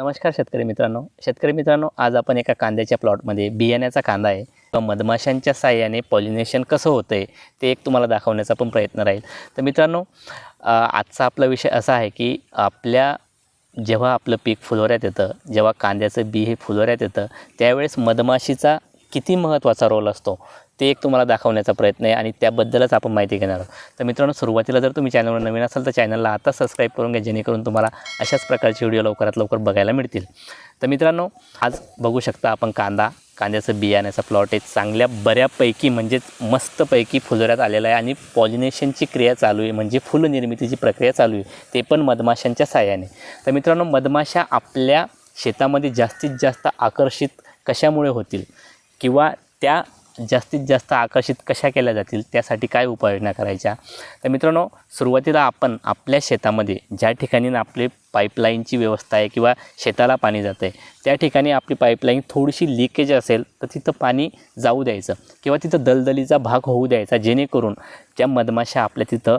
नमस्कार शेतकरी मित्रांनो. शेतकरी मित्रांनो आज आपण एका कांद्याच्या प्लॉटमध्ये बियाण्याचा कांदा आहे. किंवा मधमाशांच्या साह्याने पॉलिनेशन कसं होतं आहे ते एक तुम्हाला दाखवण्याचा पण प्रयत्न राहील. तर मित्रांनो आजचा आपला विषय असा आहे की आपल्या जेव्हा आपलं पीक फुलोऱ्यात येतं जेव्हा कांद्याचं बी हे फुलोऱ्यात येतं त्यावेळेस मधमाशीचा किती महत्त्वाचा रोल असतो? ते एक तुम्हाला दाखवण्याचा प्रयत्न आहे आणि त्याबद्दलच आपण माहिती घेणार आहोत. तर मित्रांनो सुरुवातीला जर तुम्ही चॅनलवर नवीन असाल तर चॅनलला आता सबस्क्राईब करून घ्या जेणेकरून तुम्हाला अशाच प्रकारचे व्हिडिओ लवकरात लवकर बघायला मिळतील. तर मित्रांनो आज बघू शकता आपण कांदा. कांद्याचं बियाण्याचा प्लॉट आहे. चांगल्या बऱ्यापैकी म्हणजेच मस्तपैकी फुलोऱ्यात आलेला आहे आणि पॉलिनेशनची क्रिया चालू आहे. म्हणजे फुलनिर्मितीची प्रक्रिया चालू आहे. ते पण मधमाशांच्या साह्याने तर मित्रांनो मधमाशा आपल्या शेतामध्ये जास्तीत जास्त आकर्षित कशामुळे होतील? किंवा त्या जास्तीत जास्त आकर्षित कशा केल्या जातील त्यासाठी काय उपाययोजना करायच्या? तर मित्रांनो सुरुवातीला आपण आपल्या शेतामध्ये ज्या ठिकाणी आपले पाईपलाईनची व्यवस्था आहे किंवा शेताला पाणी जातं आहे त्या ठिकाणी आपली पाईपलाईन थोडीशी लिकेज असेल तर तिथं पाणी जाऊ द्यायचं किंवा तिथं दलदलीचा भाग होऊ द्यायचा जेणेकरून त्या मधमाशा आपल्या तिथं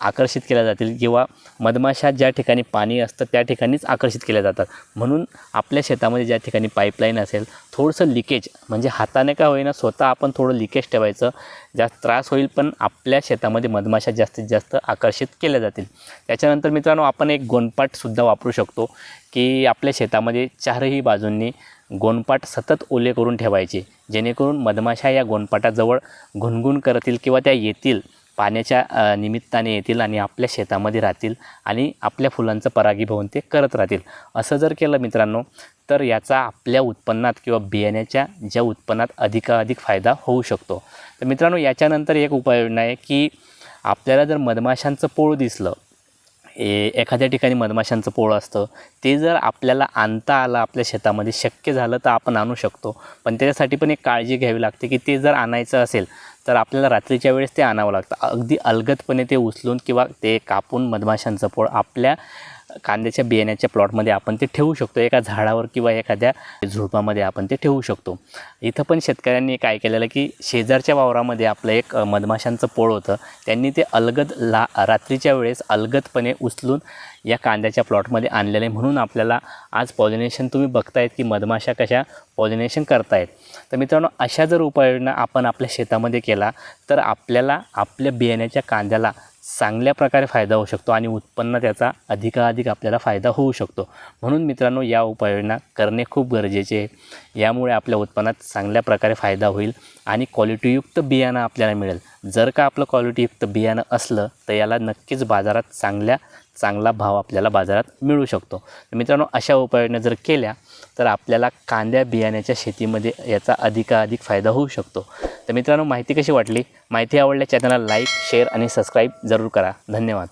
आकर्षित केल्या जातील किंवा मधमाशा ज्या ठिकाणी पाणी असतं त्या ठिकाणीच आकर्षित केल्या जातात. म्हणून आपल्या शेतामध्ये ज्या ठिकाणी पाईपलाईन असेल थोडंसं लिकेज म्हणजे हाताने का होईना स्वतः आपण थोडं लिकेज ठेवायचं जास्त त्रास होईल पण आपल्या शेतामध्ये मधमाशा जास्तीत जास्त आकर्षित केल्या जातील. त्याच्यानंतर मित्रांनो आपण एक गोणपाटसुद्धा वापरू शकतो की आपल्या शेतामध्ये चारही बाजूंनी गोणपाट सतत ओले करून ठेवायचे जेणेकरून मधमाशा या गोणपाटाजवळ घुणगुण करतील किंवा त्या येतील पाण्याच्या निमित्ताने येतील आणि आपल्या शेतामध्ये राहतील आणि आपल्या फुलांचं परागीभवन ते करत राहतील. असं जर केलं मित्रांनो तर याचा आपल्या उत्पन्नात किंवा बियाण्याच्या ज्या उत्पन्नात अधिकाधिक फायदा होऊ शकतो. तर मित्रांनो याच्यानंतर एक उपाययोजना आहे की आपल्याला जर मधमाशांचं पोळ दिसलं एखाद्या ठिकाणी मधमाशांचं पोळं असतं ते जर आपल्याला आणता आलं आपल्या शेतामध्ये शक्य झालं तर आपण आणू शकतो. पण त्याच्यासाठी पण एक काळजी घ्यावी लागते की ते जर आणायचं असेल तर आपल्याला रात्रीच्या वेळेस ते आणावं लागतं. अगदी अलगदपणे ते उचलून किंवा ते कापून मधमाशांचं पोळ आपल्या कांद्याच्या बियाण्याच्या प्लॉटमध्ये आपण ते ठेवू शकतो. एका झाडावर किंवा एखाद्या झुडपामध्ये आपण ते ठेवू शकतो. इथं पण शेतकऱ्यांनी काय केलेलं की शेजारच्या वावरामध्ये आपलं एक मधमाशांचं पोळ होतं. त्यांनी ते अलगद ला रात्रीच्या वेळेस अलगदपणे उचलून या कांद्याच्या प्लॉटमध्ये आणलेलं आहे. म्हणून आपल्याला आज पॉलिनेशन तुम्ही बघतायत की मधमाशा कशा पॉलिनेशन करतायत. तर मित्रांनो अशा जर उपाययोजना आपण आपल्या शेतामध्ये केला तर आपल्याला आपल्या बियाण्याच्या कांद्याला चांगल्या प्रकारे फायदा होऊ शकतो आणि उत्पन्न त्याचा अधिकाधिक आपल्याला फायदा होऊ शकतो. म्हणून मित्रांनो या उपाययोजना करणे खूप गरजेचे आहे. यामुळे आपल्या उत्पन्नात चांगल्या प्रकारे फायदा होईल आणि क्वालिटीयुक्त बियाणं आपल्याला मिळेल. जर का आपलं क्वालिटीयुक्त बियाणं असलं तर याला नक्कीच बाजारात चांगल्या चांगला भाव आपल्याला बाजारात मिळू शकतो. मित्रांनो अशा उपाययोजना जर केल्या तर आपल्याला कांद्या बियाण्याच्या शेतीमध्ये याचा अधिकाधिक फायदा होऊ शकतो. तर मित्रांनो माहिती कशी वाटली? माहिती आवडल्या चॅनलला लाईक शेअर आणि सबस्क्राईब जरूर करा. धन्यवाद.